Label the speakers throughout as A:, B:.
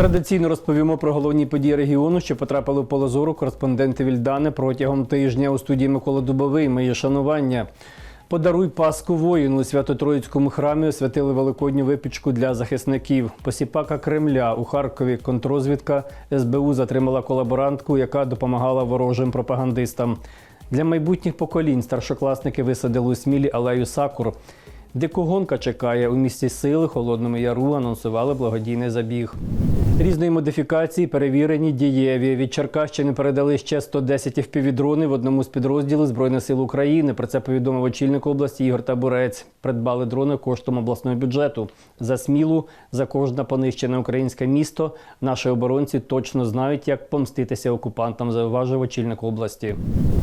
A: Традиційно розповімо про головні події регіону, що потрапили в поле зору кореспонденти Вільдани протягом тижня у студії Микола Дубовий. Моє шанування. Подаруй Пасху воїну у Свято-Троїцькому храмі освятили великодню випічку для захисників. Посіпака Кремля у Харкові контрозвідка СБУ затримала колаборантку, яка допомагала ворожим пропагандистам. Для майбутніх поколінь старшокласники висадили у смілі алею Сакур. Дикогонка чекає у місті сили, холодному яру анонсували благодійний забіг. Різної модифікації перевірені дієві. Від Черкащини передали ще 110 FPV-дрони в одному з підрозділів Збройних сил України. Про це повідомив очільник області Ігор Табурець. Придбали дрони коштом обласного бюджету. За смілу, за кожне понищене українське місто. Наші оборонці точно знають, як помститися окупантам, зауважив очільник області.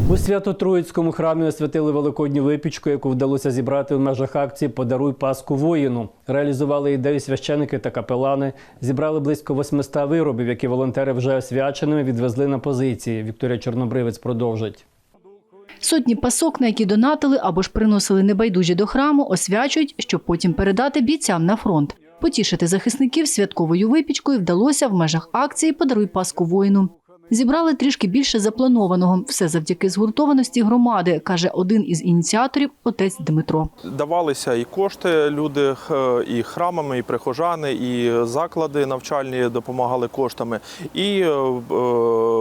A: У Свято-Троїцькому храмі освятили великодню випічку, яку вдалося зібрати в межах акції Подаруй Паску воїну. Реалізували ідею священики та капелани. Зібрали близько 800 виробів, які волонтери вже освяченими відвезли на позиції. Вікторія Чорнобривець продовжить.
B: Сотні пасок, на які донатили або ж приносили небайдужі до храму, освячують, щоб потім передати бійцям на фронт. Потішити захисників святковою випічкою вдалося в межах акції Подаруй Паску воїну. Зібрали трішки більше запланованого. Все завдяки згуртованості громади, каже один із ініціаторів отець Дмитро.
C: Давалися і кошти люди, і храмами, і прихожани, і заклади навчальні допомагали коштами. І е, е,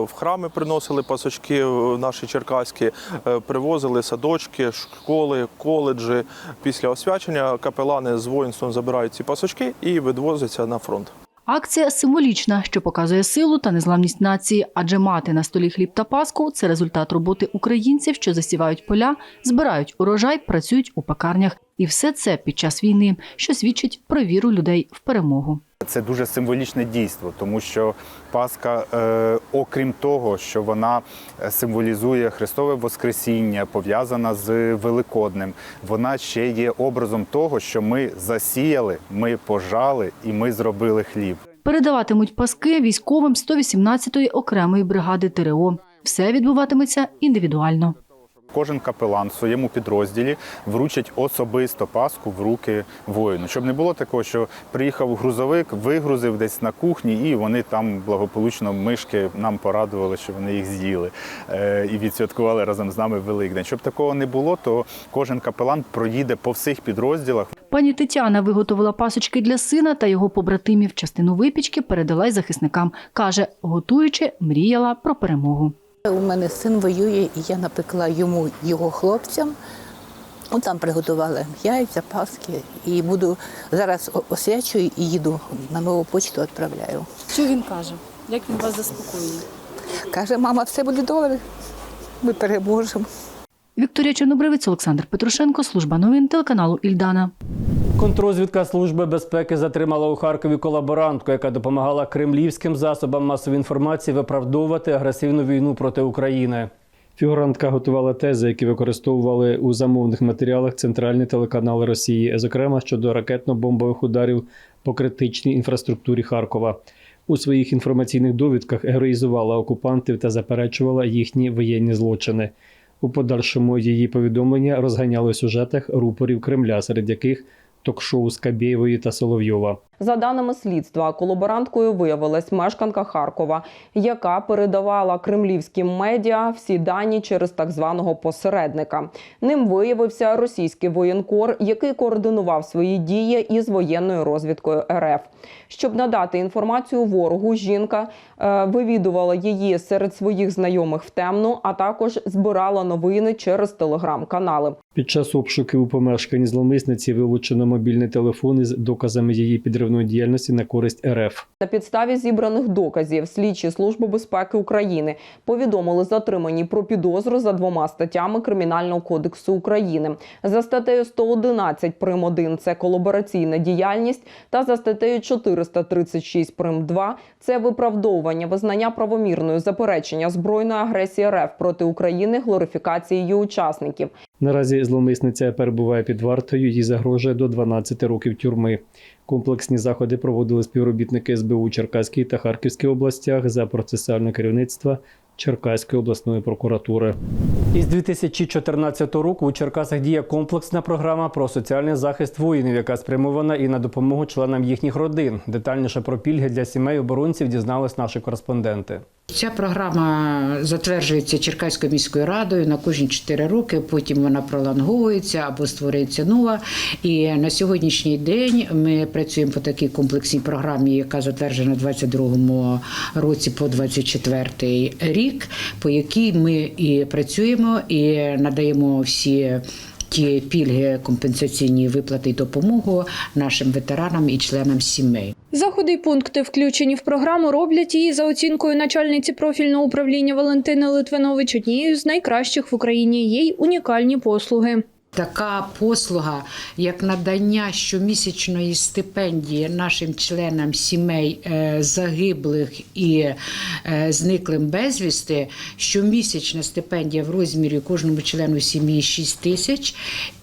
C: в храми приносили пасочки наші черкаські, е, привозили садочки, школи, коледжі. Після освячення капелани з воїнством забирають ці пасочки і відвозяться на фронт.
B: Акція символічна, що показує силу та незламність нації, адже мати на столі хліб та паску це результат роботи українців, що засівають поля, збирають урожай, працюють у пекарнях. І все це під час війни, що свідчить про віру людей в перемогу.
D: Це дуже символічне дійство, тому що Пасха, е, окрім того, що вона символізує Христове Воскресіння, пов'язана з Великоднем, вона ще є образом того, що ми засіяли, ми пожали і ми зробили хліб.
B: Передаватимуть паски військовим 118-ї окремої бригади ТРО. Все відбуватиметься індивідуально.
D: Кожен капелан в своєму підрозділі вручить особисто паску в руки воїну, щоб не було такого, що приїхав грузовик, вигрузив десь на кухні, і вони там благополучно мишки нам порадували, що вони їх з'їли е, і відсвяткували разом з нами Великдень. Щоб такого не було, то кожен капелан проїде по всіх підрозділах.
B: Пані Тетяна виготовила пасочки для сина та його побратимів. Частину випічки передала й захисникам. Каже, готуючи, мріяла про перемогу.
E: У мене син воює, і я напекла йому його хлопцям. Ну, там приготували яйця, паски. І буду зараз освячую і їду на нову почту відправляю.
F: Що він каже? Як він вас заспокоює?
E: Каже, мама, все буде добре. Ми переможемо.
B: Вікторія Чорнобривець, Олександр Петрушенко, служба новин телеканалу Ільдана.
A: Контрозвідка Служби безпеки затримала у Харкові колаборантку, яка допомагала кремлівським засобам масової інформації виправдовувати агресивну війну проти України. Фігурантка готувала тези, які використовували у замовних матеріалах центральні телеканали Росії, зокрема щодо ракетно-бомбових ударів по критичній інфраструктурі Харкова. У своїх інформаційних довідках героїзувала окупантів та заперечувала їхні воєнні злочини. У подальшому її повідомлення розганяли сюжетах рупорів Кремля, серед яких ток-шоу Скабєєвої та Соловйова.
G: За даними слідства, колаборанткою виявилась мешканка Харкова, яка передавала кремлівським медіа всі дані через так званого посередника. Ним виявився російський воєнкор, який координував свої дії із воєнною розвідкою РФ. Щоб надати інформацію ворогу, жінка е, вивідувала її серед своїх знайомих в темну, а також збирала новини через телеграм-канали.
A: Під час обшуків у помешканні зловмисниці вилучено мобільний телефон із доказами її підривної діяльності на користь РФ.
G: На підставі зібраних доказів слідчі Служби безпеки України повідомили затримані про підозру за двома статтями Кримінального кодексу України за статтею 111 прим. 1 – це колабораційна діяльність, та за статтею 436 прим. 2 – це виправдовування визнання правомірною заперечення збройної агресії РФ проти України, глорифікації її учасників.
A: Наразі зловмисниця перебуває під вартою, їй загрожує до 12 років тюрми. Комплексні заходи проводили співробітники СБУ Черкаській та Харківській областях за процесуальне керівництва Черкаської обласної прокуратури. Із 2014 року у Черкасах діє комплексна програма про соціальний захист воїнів, яка спрямована і на допомогу членам їхніх родин. Детальніше про пільги для сімей оборонців дізнались наші кореспонденти.
H: Ця програма затверджується Черкаською міською радою на кожні 4 роки. Потім вона пролонговується або створюється нова. І на сьогоднішній день ми працюємо по такій комплексній програмі, яка затверджена в 22 році по 24 рік, по якій ми і працюємо і надаємо всі. Ті пільги, компенсаційні виплати і допомогу нашим ветеранам і членам сімей.
I: Заходи й пункти, включені в програму, роблять її за оцінкою начальниці профільного управління Валентини Литвинович однією з найкращих в Україні. Є унікальні послуги.
H: Така послуга, як надання щомісячної стипендії нашим членам сімей е, загиблих і е, зниклим безвісти, щомісячна стипендія в розмірі кожному члену сім'ї 6 тисяч.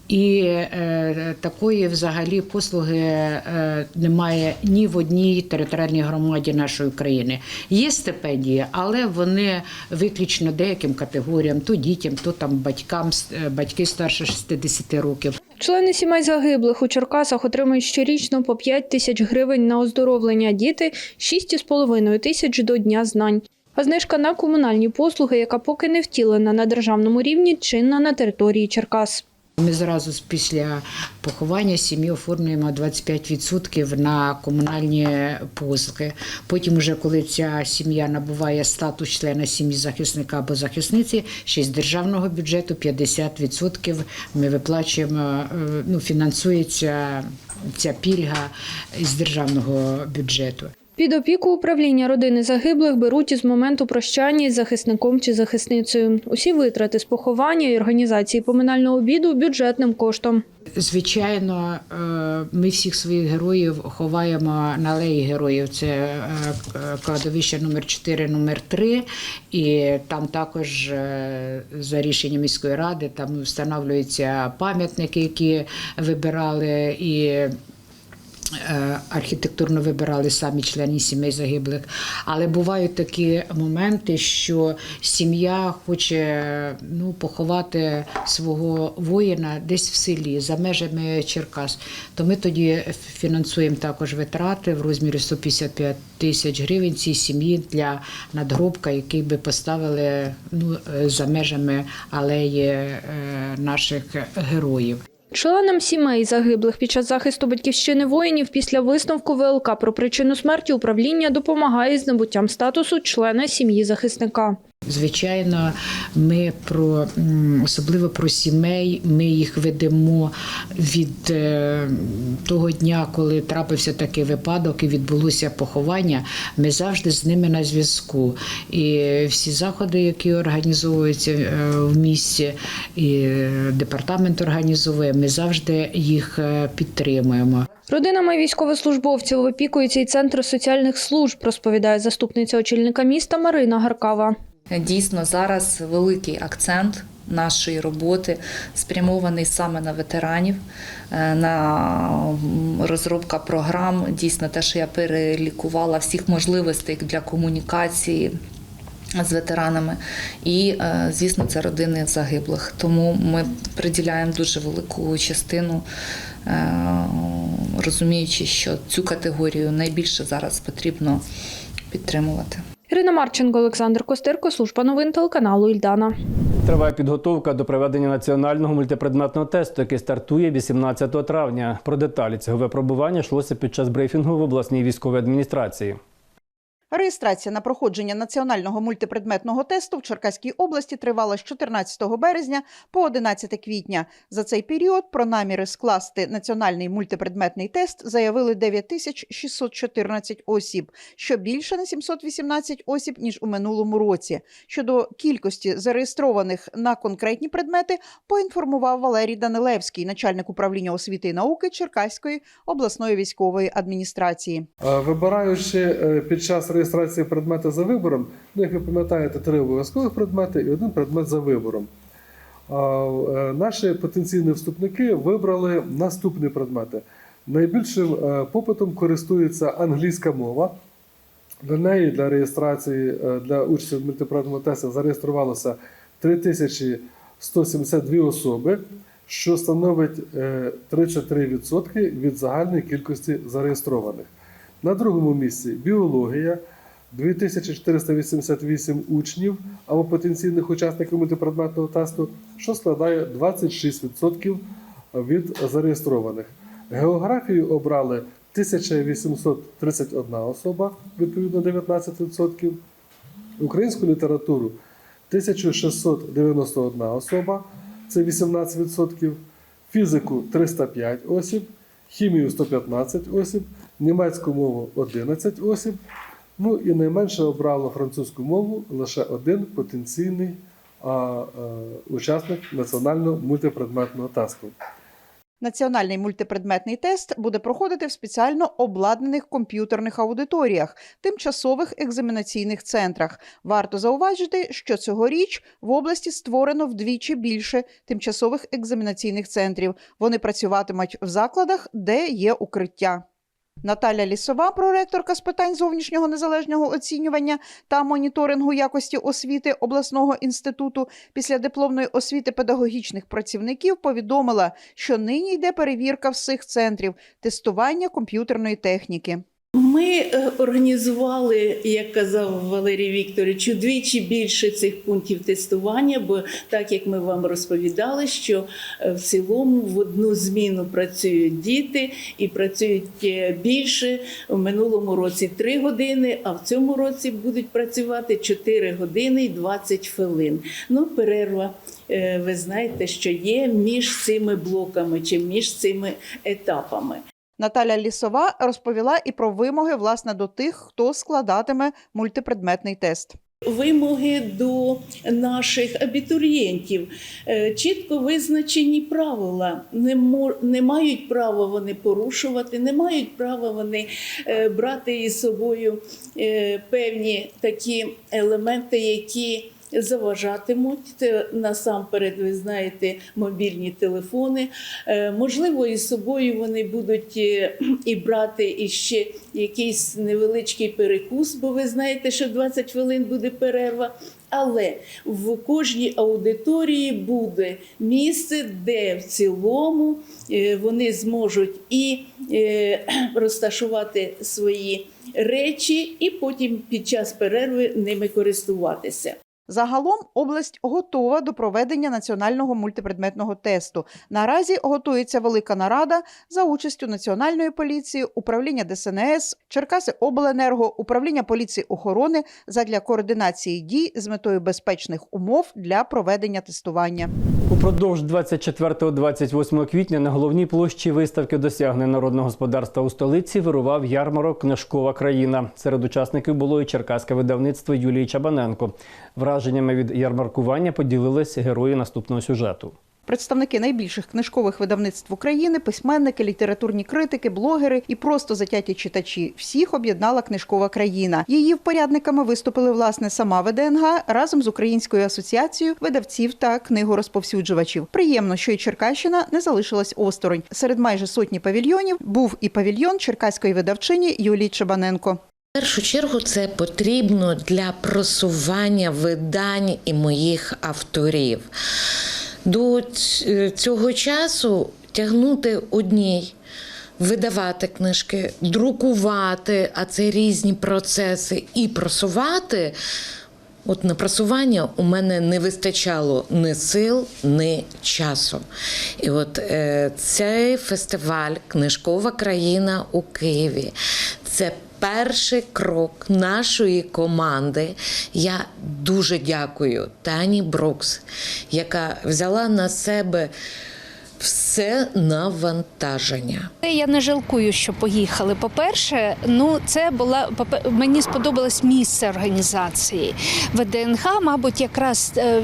H: І е, такої взагалі послуги е, немає ні в одній територіальній громаді нашої країни. Є стипендії, але вони виключно деяким категоріям, то дітям, то там батькам, е, батьки старше 60 років.
I: Члени сімей загиблих у Черкасах отримують щорічно по 5 тисяч гривень на оздоровлення. Діти 6,5 тисяч до Дня знань. А знижка на комунальні послуги, яка поки не втілена на державному рівні, чинна на території Черкас.
H: Ми зразу після поховання сім'ї оформлюємо 25% на комунальні послуги. Потім, уже коли ця сім'я набуває статус члена сім'ї захисника або захисниці, ще з державного бюджету 50% ми виплачуємо, е, ну, фінансується ця пільга з державного бюджету.
I: Під опіку управління родини загиблих беруть із моменту прощання із захисником чи захисницею. Усі витрати з поховання і організації поминального обіду бюджетним коштом.
H: Звичайно, е, ми всіх своїх героїв ховаємо на алеї героїв. Це е, кладовище номер 4 номер 3 І там також е, за рішенням міської ради там встановлюються пам'ятники, які вибирали і. Е, Архітектурно вибирали самі члени сімей загиблих, але бувають такі моменти, що сім'я хоче ну, поховати свого воїна десь в селі за межами Черкас. То ми тоді фінансуємо також витрати в розмірі 155 тисяч гривень цій сім'ї для надгробка, який би поставили ну, е, за межами алеї е, наших героїв.
I: Членам сімей загиблих під час захисту батьківщини воїнів після висновку ВЛК про причину смерті управління допомагає з набуттям статусу члена сім'ї захисника.
H: Звичайно, ми про особливо про сімей. Ми їх ведемо від е, того дня, коли трапився такий випадок і відбулося поховання. Ми завжди з ними на зв'язку. І всі заходи, які організовуються е, в місті, і департамент організовує, ми завжди їх е, підтримуємо.
I: Родинами військовослужбовців опікується і центр соціальних служб, розповідає заступниця очільника міста Марина Гаркава.
J: Дійсно, зараз великий акцент нашої роботи спрямований саме на ветеранів, е, на розробка програм. Дійсно, те, що я перелікувала всіх можливостей для комунікації. З ветеранами, і е, звісно, це родини загиблих. Тому ми приділяємо дуже велику частину, е, розуміючи, що цю категорію найбільше зараз потрібно підтримувати.
I: Ірина Марченко, Олександр Костирко, служба новин телеканалу Ільдана.
A: Триває підготовка до проведення національного мультипредметного тесту, який стартує 18 травня. Про деталі цього випробування йшлося під час брифінгу в обласній військовій адміністрації.
K: Реєстрація на проходження національного мультипредметного тесту в Черкаській області тривала з 14 березня по 11 квітня. За цей період про наміри скласти національний мультипредметний тест заявили 9614 осіб, що більше на 718 осіб ніж у минулому році. Щодо кількості зареєстрованих на конкретні предмети, поінформував Валерій Данилевський, начальник управління освіти і науки Черкаської обласної військової адміністрації.
L: Е, Вибираючи е, під час реєстрації предмети за вибором, ну, як ви пам'ятаєте, три обов'язкових предмети і один предмет за вибором. Е, Наші потенційні вступники вибрали наступні предмети. Найбільшим е, попитом користується англійська мова. Для неї, для реєстрації, е, для участі в мультипредметному тесті зареєструвалося 3172 особи, що становить е, 33% від загальної кількості зареєстрованих. На другому місці біологія 2488 учнів або потенційних учасників мультипредметного тесту, що складає 26% від зареєстрованих. Географію обрали 1831 особа, відповідно 19%. Українську літературу 1691 особа, це 18%. Фізику 305 осіб, хімію 115 осіб, німецьку мову 11 осіб. Ну і найменше обрало французьку мову лише один потенційний а, а, учасник національного мультипредметного тесту.
K: Національний мультипредметний тест буде проходити в спеціально обладнаних комп'ютерних аудиторіях, тимчасових екзаменаційних центрах. Варто зауважити, що цьогоріч в області створено вдвічі більше тимчасових екзаменаційних центрів. Вони працюватимуть в закладах, де є укриття. Наталя Лісова, проректорка з питань зовнішнього незалежного оцінювання та моніторингу якості освіти обласного інституту після дипломної освіти педагогічних працівників, повідомила, що нині йде перевірка всіх центрів тестування комп'ютерної техніки.
M: Ми е, організували, як казав Валерій Вікторович, удвічі більше цих пунктів тестування, бо так як ми вам розповідали, що е, в цілому в одну зміну працюють діти і працюють е, більше. В минулому році 3 години, а в цьому році будуть працювати 4 години і 20 хвилин. Ну, перерва. Ви знаєте, що є між цими блоками чи між цими етапами.
K: Наталя Лісова розповіла і про вимоги власне до тих, хто складатиме мультипредметний тест.
M: Вимоги до наших абітурієнтів Е, чітко визначені правила. Не, не мають права вони порушувати, не мають права вони е, брати із собою е, певні такі елементи, які заважатимуть Це насамперед, ви знаєте, мобільні телефони. Е, Можливо, із собою вони будуть е, і брати іще якийсь невеличкий перекус, бо ви знаєте, що 20 хвилин буде перерва. Але в кожній аудиторії буде місце, де в цілому е, вони зможуть і е, розташувати свої речі, і потім під час перерви ними користуватися.
K: Загалом область готова до проведення національного мультипредметного тесту. Наразі готується велика нарада за участю Національної поліції, управління ДСНС, Черкаси Обленерго, управління поліції охорони задля координації дій з метою безпечних умов для проведення тестування.
A: Упродовж 24-28 квітня на головній площі виставки досягнень народного господарства у столиці вирував ярмарок Книжкова країна. Серед учасників було і черкаське видавництво Юлії Чабаненко. Враженнями від ярмаркування поділились герої наступного сюжету.
K: Представники найбільших книжкових видавництв України, письменники, літературні критики, блогери і просто затяті читачі. Всіх об'єднала книжкова країна. Її впорядниками виступили власне сама ВДНГ разом з Українською асоціацією видавців та книгорозповсюджувачів. Приємно, що і Черкащина не залишилась осторонь. Серед майже сотні павільйонів був і павільйон черкаської видавчині Юлії Чабаненко.
N: В першу чергу це потрібно для просування видань і моїх авторів. До цього часу тягнути одній. Видавати книжки, друкувати, а це різні процеси, і просувати. От на просування у мене не вистачало ні сил, ні часу. І от е, цей фестиваль Книжкова країна у Києві це перший крок нашої команди. Я дуже дякую Тані Брукс, яка взяла на себе все навантаження.
O: Я не жалкую, що поїхали. По-перше, ну це була мені сподобалось місце організації. ВДНГ, мабуть, якраз е,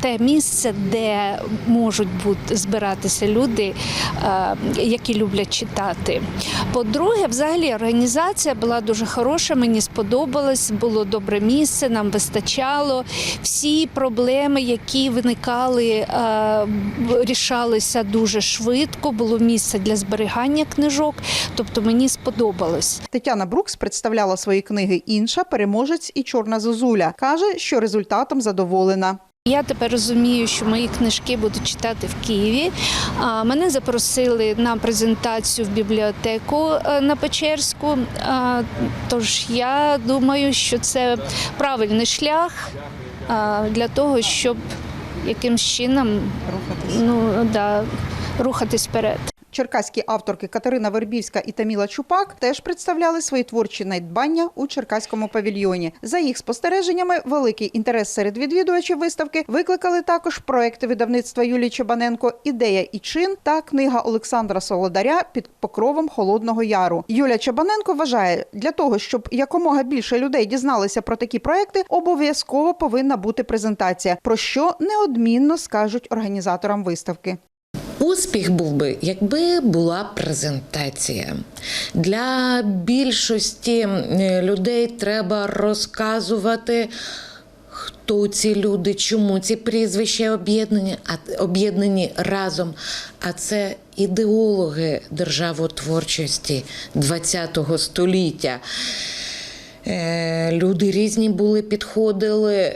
O: те місце, де можуть бути збиратися люди, е, які люблять читати. По-друге, взагалі організація була дуже хороша. Мені сподобалось, було добре місце, нам вистачало. Всі проблеми, які виникали, е, рішалися дуже дуже швидко, було місце для зберігання книжок, тобто мені сподобалось.
K: Тетяна Брукс представляла свої книги інша, переможець і чорна зозуля. каже, що результатом задоволена.
O: Я тепер розумію, що мої книжки будуть читати в Києві. Мене запросили на презентацію в бібліотеку е, на Печерську. Тож я думаю, що це правильний шлях для того, щоб якимсь чином ну, да, рухатись вперед.
K: Черкаські авторки Катерина Вербівська і Таміла Чупак теж представляли свої творчі надбання у черкаському павільйоні. За їх спостереженнями, великий інтерес серед відвідувачів виставки викликали також проекти видавництва Юлії Чабаненко Ідея і чин та книга Олександра Солодаря під покровом Холодного Яру. Юля Чабаненко вважає, для того, щоб якомога більше людей дізналися про такі проекти, обов'язково повинна бути презентація, про що неодмінно скажуть організаторам виставки.
N: Успіх був би, якби була презентація. Для більшості людей треба розказувати, хто ці люди, чому ці прізвища об'єднані, об'єднані разом. А це ідеологи державотворчості ХХ століття. Е, Люди різні були, підходили.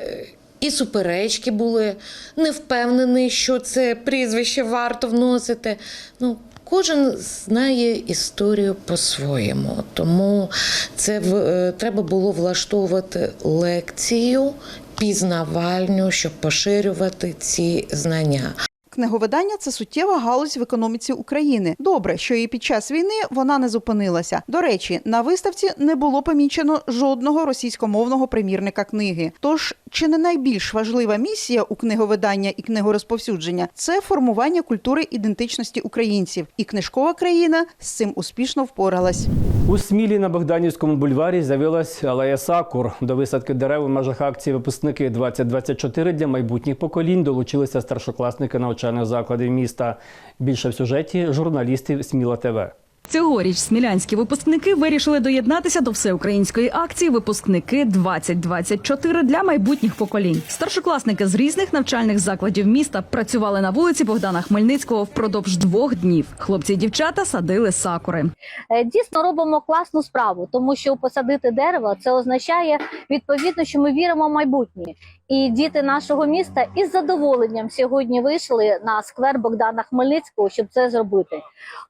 N: І суперечки були, не впевнений, що це прізвище варто вносити. Ну, кожен знає історію по-своєму. Тому це в- е, треба було влаштовувати лекцію пізнавальню, щоб поширювати ці знання.
K: Книговидання це суттєва галузь в економіці України. Добре, що і під час війни вона не зупинилася. До речі, на виставці не було помічено жодного російськомовного примірника книги. Тож, чи не найбільш важлива місія у книговидання і книгорозповсюдження це формування культури ідентичності українців, і книжкова країна з цим успішно впоралась.
A: У Смілі на Богданівському бульварі з'явилась алея Сакур. До висадки дерев у межах акції випускники 2024 для майбутніх поколінь долучилися старшокласники навчальних закладів міста. Більше в сюжеті журналістів Сміла ТВ.
P: Цьогоріч смілянські випускники вирішили доєднатися до всеукраїнської акції Випускники 2024 для майбутніх поколінь. Старшокласники з різних навчальних закладів міста працювали на вулиці Богдана Хмельницького впродовж двох днів. Хлопці і дівчата садили сакури.
Q: Е, Дійсно робимо класну справу, тому що посадити дерево це означає відповідно, що ми віримо в майбутнє. І діти нашого міста із задоволенням сьогодні вийшли на сквер Богдана Хмельницького, щоб це зробити.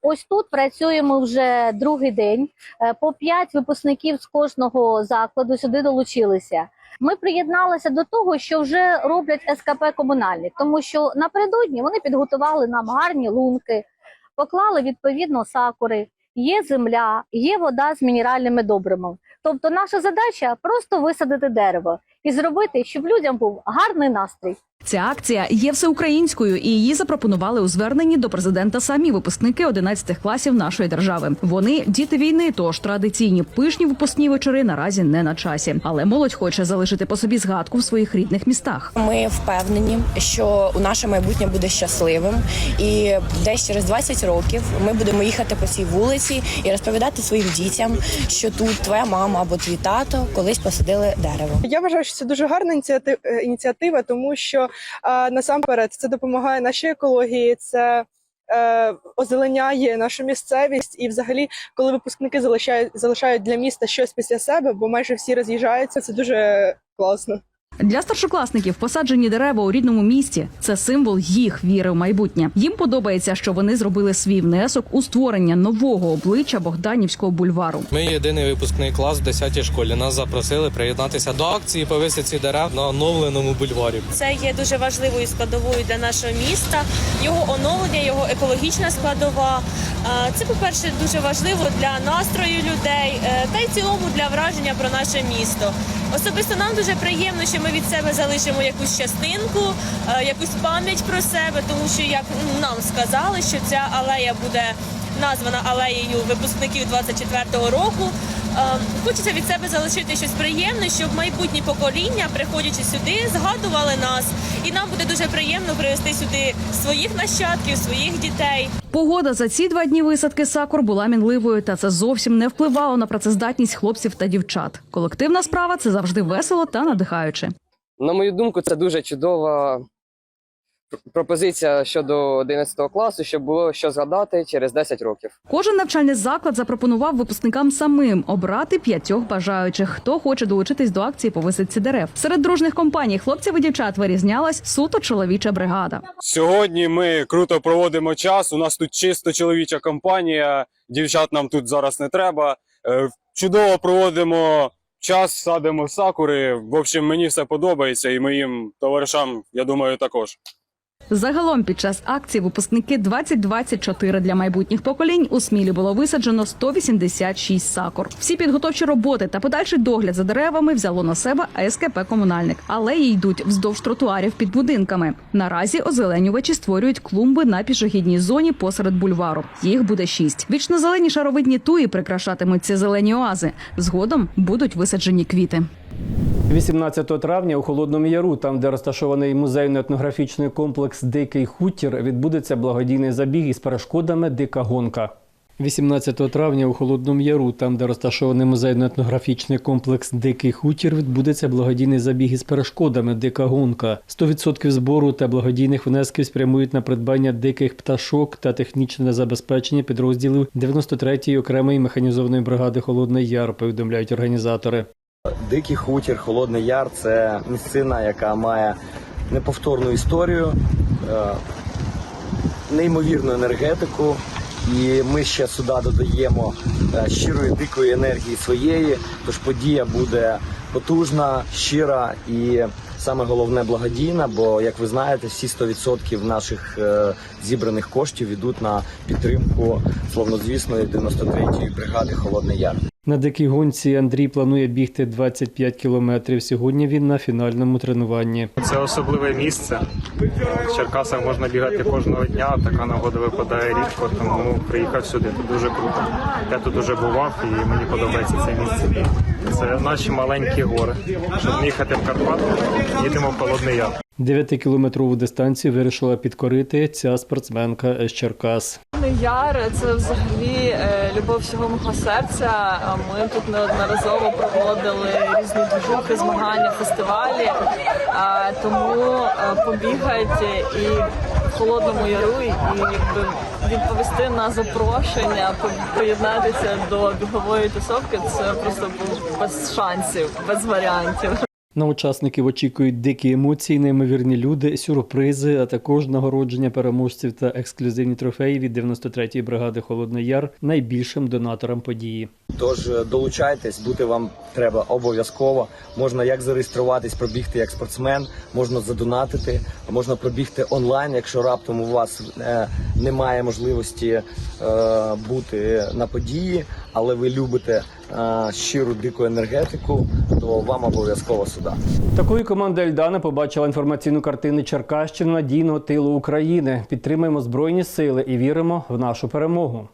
Q: Ось тут працюємо вже другий день. Е, По п'ять випускників з кожного закладу сюди долучилися. Ми приєдналися до того, що вже роблять СКП комунальні, тому що напередодні вони підготували нам гарні лунки, поклали відповідно сакури. Є земля, є вода з мінеральними добривами. Тобто, наша задача просто висадити дерево і зробити, щоб людям був гарний настрій.
P: Ця акція є всеукраїнською, і її запропонували у зверненні до президента самі випускники 11 класів нашої держави. Вони діти війни, тож традиційні пишні випускні вечори наразі не на часі. Але молодь хоче залишити по собі згадку в своїх рідних містах.
R: Ми впевнені, що наше майбутнє буде щасливим, і десь через 20 років ми будемо їхати по цій вулиці і розповідати своїм дітям, що тут твоя мама або твій тато колись посадили дерево.
S: Я вважаю, що це дуже гарна ініціатива, ініціатива тому що е, насамперед це допомагає нашій екології, це е, озеленяє нашу місцевість, і взагалі, коли випускники залишають залишають для міста щось після себе, бо майже всі роз'їжджаються, це дуже класно.
P: Для старшокласників посаджені дерева у рідному місті це символ їх віри в майбутнє. Їм подобається, що вони зробили свій внесок у створення нового обличчя Богданівського бульвару.
T: Ми єдиний випускний клас в 10-й школі. Нас запросили приєднатися до акції по висадці дерев на оновленому бульварі.
U: Це є дуже важливою складовою для нашого міста. Його оновлення, його екологічна складова. Це, по-перше, дуже важливо для настрою людей е, та й цілому для враження про наше місто. Особисто нам дуже приємно, що ми від себе залишимо якусь частинку, е, якусь пам'ять про себе, тому що як нам сказали, що ця алея буде названа алеєю випускників 24-го року. Е, Хочеться від себе залишити щось приємне, щоб майбутні покоління, приходячи сюди, згадували нас, і нам буде дуже приємно привезти сюди своїх нащадків, своїх дітей.
P: Погода за ці два дні висадки сакур була мінливою, та це зовсім не впливало на працездатність хлопців та дівчат. Колективна справа це завжди весело та надихаюче.
V: На мою думку, це дуже чудова
W: пропозиція щодо 11 класу, щоб було що згадати через 10 років.
P: Кожен навчальний заклад запропонував випускникам самим обрати п'ятьох бажаючих, хто хоче долучитись до акції по висадці дерев. Серед дружних компаній хлопців і дівчат вирізнялась суто чоловіча бригада.
V: Сьогодні ми круто проводимо час. У нас тут чисто чоловіча компанія. Дівчат нам тут зараз не треба. Е, Чудово проводимо час, садимо сакури. В общем, мені все подобається, і моїм товаришам, я думаю, також.
P: Загалом під час акції випускники 2024 для майбутніх поколінь у Смілі було висаджено 186 сакур. Всі підготовчі роботи та подальший догляд за деревами взяло на себе АСКП комунальник, алеї йдуть вздовж тротуарів під будинками. Наразі озеленювачі створюють клумби на пішохідній зоні посеред бульвару. Їх буде шість. Вічно зелені шаровидні туї прикрашатимуть ці зелені оази. Згодом будуть висаджені квіти.
A: 18 травня у Холодному Яру, там де розташований музейно-етнографічний комплекс Дикий хутір, відбудеться благодійний забіг із перешкодами Дика гонка. 18 травня у Холодному Яру, там де розташований музейно-етнографічний комплекс Дикий хутір, відбудеться благодійний забіг із перешкодами Дика гонка. 100% збору та благодійних внесків спрямують на придбання диких пташок та технічне забезпечення підрозділів 93-ї окремої механізованої бригади Холодний Яр, повідомляють організатори.
X: Дикий хутір, Холодний Яр це місцина, яка має неповторну історію, е, неймовірну енергетику. І ми ще сюди додаємо е, щирої дикої енергії своєї. Тож подія буде потужна, щира і саме головне благодійна. Бо, як ви знаєте, всі 100% наших е, зібраних коштів йдуть на підтримку словнозвісної 93-ї бригади Холодний Яр.
A: На дикій гонці Андрій планує бігти 25 кілометрів. Сьогодні він на фінальному тренуванні.
Y: Це особливе місце. В Черкасах можна бігати кожного дня. Така нагода випадає рідко, тому приїхав сюди. Тут дуже круто. Я тут дуже бував і мені подобається це місце. Це наші маленькі гори. Щоб їхати в Карпати, їдемо в Холодний Яр.
A: 9-кілометрову дистанцію вирішила підкорити ця спортсменка з Черкас.
Z: Яр це взагалі е, любов всього мого серця. Ми тут неодноразово проводили різні движухи, змагання, фестивалі. Тому е, побігати і в холодному яру, і якби відповісти на запрошення, по- приєднатися до бігової тусовки. Це просто був без шансів, без варіантів.
A: На учасників очікують дикі емоції, неймовірні люди, сюрпризи, а також нагородження переможців та ексклюзивні трофеї від 93-ї бригади Холодний Яр найбільшим донаторам події.
X: Тож е, долучайтесь, бути вам треба обов'язково. Можна як зареєструватись, пробігти як спортсмен, можна задонатити, можна пробігти онлайн, якщо раптом у вас е, немає можливості е, бути на події, але ви любите щиру дику енергетику, то вам обов'язково сюди.
A: Такою команда Ельдана побачила інформаційну картину Черкащини надійного тилу України. Підтримуємо збройні сили і віримо в нашу перемогу.